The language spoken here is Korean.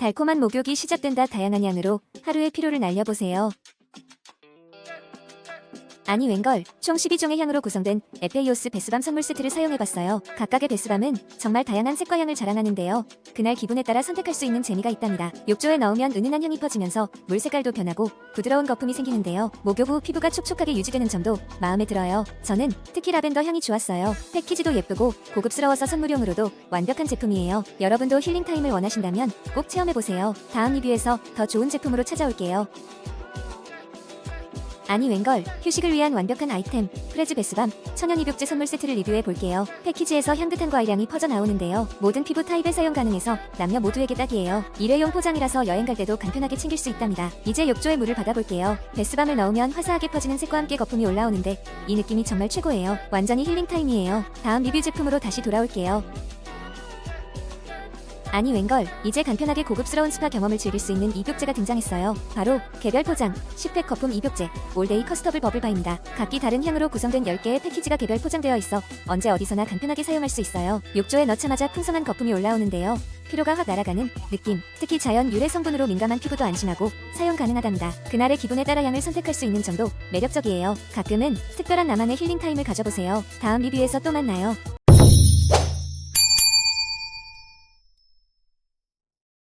달콤한 목욕이 시작된다 다양한 향으로 하루의 피로를 날려보세요. 아니 웬걸 총 12종의 향으로 구성된 에페이오스 베스밤 선물 세트를 사용해봤어요. 각각의 베스밤은 정말 다양한 색과 향을 자랑하는데요. 그날 기분에 따라 선택할 수 있는 재미가 있답니다. 욕조에 넣으면 은은한 향이 퍼지면서 물 색깔도 변하고 부드러운 거품이 생기는데요. 목욕 후 피부가 촉촉하게 유지되는 점도 마음에 들어요. 저는 특히 라벤더 향이 좋았어요. 패키지도 예쁘고 고급스러워서 선물용으로도 완벽한 제품이에요. 여러분도 힐링 타임을 원하신다면 꼭 체험해보세요. 다음 리뷰에서 더 좋은 제품으로 찾아올게요. 아니 웬걸 휴식을 위한 완벽한 아이템 프레즈 베스밤 천연 입욕제 선물 세트를 리뷰해 볼게요. 패키지에서 향긋한 과일향이 퍼져 나오는데요. 모든 피부 타입에 사용 가능해서 남녀 모두에게 딱이에요. 일회용 포장이라서 여행 갈 때도 간편하게 챙길 수 있답니다. 이제 욕조에 물을 받아볼게요. 베스밤을 넣으면 화사하게 퍼지는 색과 함께 거품이 올라오는데 이 느낌이 정말 최고예요. 완전히 힐링 타임이에요. 다음 리뷰 제품으로 다시 돌아올게요. 아니 웬걸 이제 간편하게 고급스러운 스파 경험을 즐길 수 있는 입욕제가 등장했어요. 바로 개별 포장 10팩 거품 입욕제 올데이 커스터블 버블바입니다. 각기 다른 향으로 구성된 10개의 패키지가 개별 포장되어 있어 언제 어디서나 간편하게 사용할 수 있어요. 욕조에 넣자마자 풍성한 거품이 올라오는데요. 피로가 확 날아가는 느낌. 특히 자연 유래 성분으로 민감한 피부도 안심하고 사용 가능하답니다. 그날의 기분에 따라 향을 선택할 수 있는 점도 매력적이에요. 가끔은 특별한 나만의 힐링 타임을 가져보세요. 다음 리뷰에서 또 만나요.